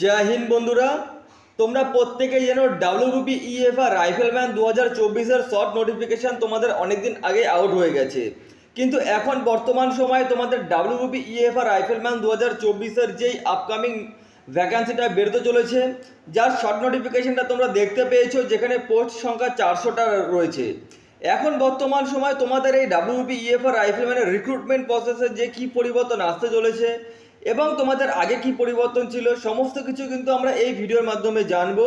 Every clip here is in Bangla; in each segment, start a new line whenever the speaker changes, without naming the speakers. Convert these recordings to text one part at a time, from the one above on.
জয় বন্ধুরা, তোমরা প্রত্যেকেই জানো ডাব্লিউবিপি ইএফআর রাইফেলম্যান দু হাজার চব্বিশের শর্ট নোটিফিকেশান তোমাদের অনেকদিন আগে আউট হয়ে গেছে। কিন্তু এখন বর্তমান সময়ে তোমাদের ডাব্লিউবিপি ইএফআর রাইফেলম্যান দু হাজার চব্বিশের যেই আপকামিং ভ্যাকান্সিটা বেরোতে চলেছে, যার শর্ট নোটিফিকেশনটা তোমরা দেখতে পেয়েছ, যেখানে পোস্ট সংখ্যা চারশোটা রয়েছে। এখন বর্তমান সময় তোমাদের এই ডাব্লিউপি ইএফআর রাইফেলম্যানের রিক্রুটমেন্ট প্রসেসে যে কি পরিবর্তন আসতে চলেছে এবং তোমাদের আগে কি পরিবর্তন ছিল, সমস্ত কিছু কিন্তু আমরা এই ভিডিওর মাধ্যমে জানব।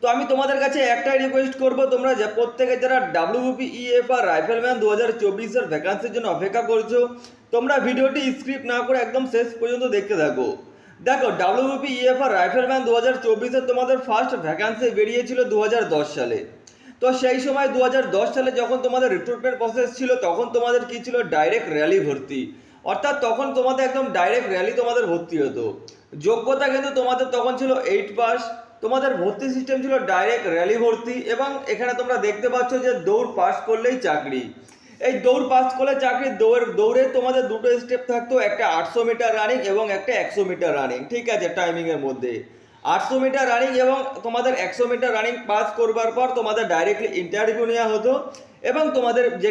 তো আমি তোমাদের কাছে একটাই রিকোয়েস্ট করব, তোমরা যে প্রত্যেকে যারা ডাব্লিউপি ইএফআর রাইফেলম্যান দু হাজার চব্বিশের ভ্যাকান্সির জন্য অপেক্ষা করছ, তোমরা ভিডিওটি স্ক্রিপ্ট না করে একদম শেষ পর্যন্ত দেখতে থাকো। দেখো ডাব্লিউপি ইএফআর রাইফেলম্যান দু হাজার চব্বিশে তোমাদের ফার্স্ট ভ্যাকান্সি বেরিয়েছিল দু হাজার দশ সালে। তো সেই সময় দু হাজার দশ সালে যখন তোমাদের রিক্রুটমেন্ট প্রসেস ছিল, তখন তোমাদের কী ছিল? ডাইরেক্ট র্যালি ভর্তি। অর্থাৎ তখন তোমাদের একদম ডাইরেক্ট র্যালি তোমাদের ভর্তি হতো। যোগ্যতা কিন্তু তোমাদের তখন ছিল এইট পাস তোমাদের ভর্তি সিস্টেম ছিল ডাইরেক্ট র্যালি ভর্তি এবং এখানে তোমরা দেখতে পাচ্ছ যে দৌড় পাস করলেই চাকরি। এই দৌড় পাস করলে চাকরি, দৌড়, দৌড়ে তোমাদের দুটো স্টেপ থাকতো, একটা আটশো মিটার রানিং এবং একটা একশো মিটার রানিং ঠিক আছে টাইমিংয়ের মধ্যে। আটশো মিটার রানিং এবং তোমাদের একশো মিটার রানিং পাস করবার পর তোমাদের ডাইরেক্টলি ইন্টারভিউ নেওয়া হতো এবং তোমাদের যে,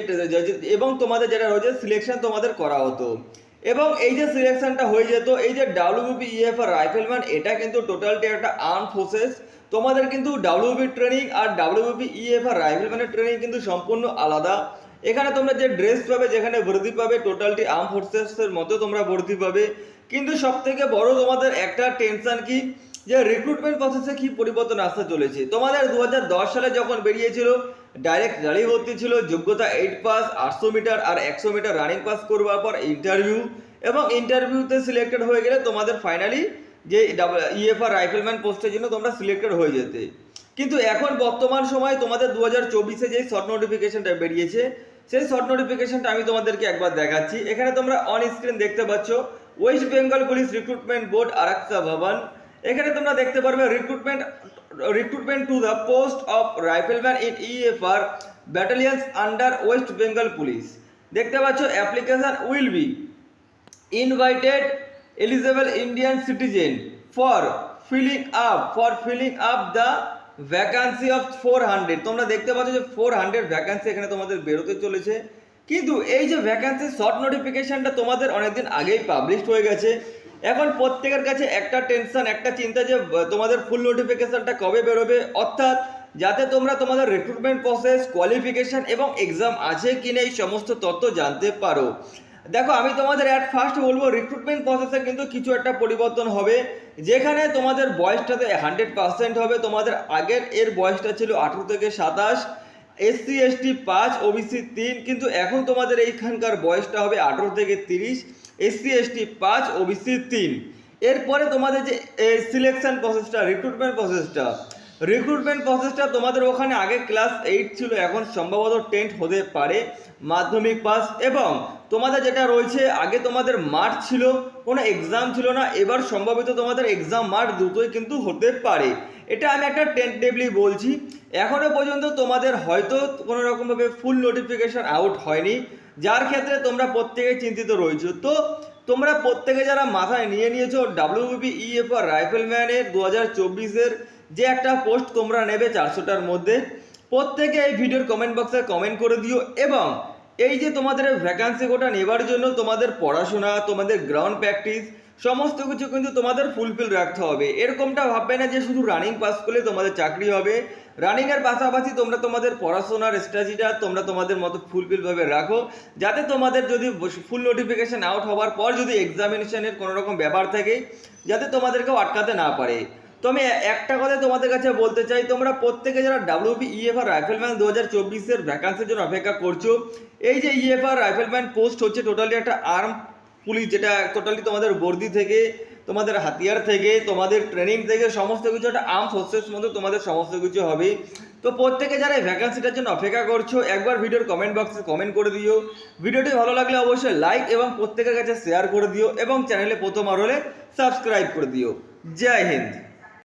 এবং তোমাদের যেটা রয়েছে সিলেকশন তোমাদের করা হতো। এবং এই যে সিলেকশনটা হয়ে যেত, এই যে ডাব্লিউবি ইএফআর রাইফেলম্যান এটা কিন্তু টোটালটি একটা আর্ম ফোর্সেস তোমাদের কিন্তু ডাব্লিউবি ট্রেনিং আর ডাব্লিউবি ইএফআর রাইফেলম্যানের ট্রেনিং কিন্তু সম্পূর্ণ আলাদা। এখানে তোমরা যে ড্রেস পাবে, যেখানে ভর্তি পাবে টোটালটি আর্ম ফোর্সেসের মতো তোমরা ভর্তি পাবে। কিন্তু সব থেকে বড় তোমাদের একটা টেনশন কি? যে রিক্রুটমেন্ট প্রসেসে কি পরিবর্তন আসতে চলেছে? তোমাদের দু হাজার দশ সালে যখন বেরিয়েছিল ডাইরেক্ট র্যালি ভর্তি ছিল, যোগ্যতা এইট পাস আটশো মিটার আর একশো মিটার রানিং পাস করবার পর ইন্টারভিউ এবং ইন্টারভিউতে সিলেক্টেড হয়ে গেলে তোমাদের ফাইনালি যে ইএফআর রাইফেলম্যান পোস্টের জন্য তোমরা সিলেক্টেড হয়ে যেতে। কিন্তু এখন বর্তমান সময় তোমাদের দু হাজার চব্বিশে যে শর্ট নোটিফিকেশনটা বেরিয়েছে, সেই শর্ট নোটিফিকেশনটা আমি তোমাদেরকে একবার দেখাচ্ছি। এখানে তোমরা অন স্ক্রিন দেখতে পাচ্ছ West Bengal police recruitment board Araksha Bhavan এখানে তোমরা দেখতে পারবে recruitment recruitment to the post of rifleman in EFR battalions under West Bengal police দেখতে পাচ্ছ application will be invited Indian citizen for filling up for filling up the the vacancy of 400 তোমরা দেখতে পাচ্ছ যে 400 ভ্যাকান্সি এখানে তোমাদের বেরোতে চলেছে। কিন্তু এই যে ভ্যাকান্সি শর্ট নোটিফিকেশনটা তোমাদের অনেকদিন আগেই পাবলিশড হয়ে গেছে। এখন প্রত্যেকের কাছে একটা টেনশন একটা চিন্তা যে তোমাদের ফুল নোটিফিকেশনটা কবে বেরোবে? অর্থাৎ যাতে তোমরা তোমাদের রিক্রুটমেন্ট প্রসেস কোয়ালিফিকেশন এবং এক্সাম আছে কি নেই, সমস্ত তথ্য জানতে পারো। দেখো, আমি তোমাদের অ্যাট ফার্স্ট বলব রিক্রুটমেন্ট প্রসেসে কিন্তু কিছু একটা পরিবর্তন হবে। যেখানে তোমাদের বয়সটাতে হান্ড্রেড পার্সেন্ট হবে, তোমাদের আগের এর বয়সটা ছিল আঠেরো থেকে সাতাশ, এসসি, এসটি পাঁচ, ওবিসি তিন, কিন্তু এখন তোমাদের এইখানকার বয়সটা হবে আঠেরো থেকে তিরিশ। এসসি এসটি পাঁচ ওবিসি তিন। এরপরে তোমাদের যে সিলেকশন প্রসেসটা রিক্রুটমেন্ট প্রসেসটা রিক্রুটমেন্ট প্রসেসটা তোমাদের ওখানে আগে ক্লাস এইট ছিল, এখন সম্ভবত টেন্ট হতে পারে। মাধ্যমিক পাস এবং তোমাদের যেটা রয়েছে, আগে তোমাদের মাঠ ছিল, কোনো এক্সাম ছিল না, এবার সম্ভবত তোমাদের এক্সাম মাঠ দুটোই কিন্তু হতে পারে। এটা আমি একটা টেন্টেভলি বলছি। এখনও পর্যন্ত তোমাদের হয়তো কোনো রকমভাবে ফুল নোটিফিকেশন আউট হয়নি। যার ক্ষেত্রে তোমরা প্রত্যেকে চিন্তিত রয়েছো। তো তোমরা প্রত্যেকে যারা মাথায় নিয়ে নিয়েছো ডাব্লিউবি ইএফআর রাইফেলম্যানের দু হাজার চব্বিশের যে একটা পোস্ট তোমরা নেবে চারশোটার মধ্যে, প্রত্যেকে এই ভিডিওর কমেন্ট বক্সে কমেন্ট করে দিও এবং এই যে তোমাদের ভ্যাকান্সি কোটা নেবার জন্য তোমাদের পড়াশোনা, তোমাদের গ্রাউন্ড প্র্যাকটিস সমস্ত কিছু কিন্তু তোমাদের ফুলফিল রাখতে হবে। এরকমটা ভাববে না যে শুধু রানিং পাস করলে তোমাদের চাকরি হবে। রানিংয়ের পাশাপাশি তোমরা তোমাদের পড়াশোনার স্ট্র্যাটেজিটা তোমরা তোমাদের মতো ফুলফিলভাবে রাখো। যাতে তোমাদের যদি ফুল নোটিফিকেশন আউট হওয়ার পর যদি এক্সামিনেশনের কোনো রকম ব্যাপার থাকে, যাতে তোমাদেরকেও আটকাতে না পারে। তো আমি একটা কথা তোমাদের কাছে বলতে চাই, তোমরা প্রত্যেকে যারা ডাব্লিউপি ইএফআর রাইফেলম্যান দু হাজার চব্বিশের ভ্যাকান্সির জন্য অপেক্ষা করছ, এই যে ইএফআর রাইফেলম্যান পোস্ট হচ্ছে টোটালি একটা আর্ম পুলিশ যেটা টোটালি তোমাদের বর্দি থেকে, তোমাদের হাতিয়ার থেকে, তোমাদের ট্রেনিং থেকে, সমস্ত কিছু একটা আর্ম ফোর্সেস মধ্যে তোমাদের সমস্ত কিছু হবে। তো প্রত্যেকে যারা ভ্যাকান্সিটার জন্য অপেক্ষা করছ, একবার ভিডিওর কমেন্ট বক্সে কমেন্ট করে দিও। ভিডিওটি ভালো লাগলে অবশ্যই লাইক এবং প্রত্যেকের কাছে শেয়ার করে দিও এবং চ্যানেলে প্রথম আর হলে সাবস্ক্রাইব করে দিও। জয় হিন্দ।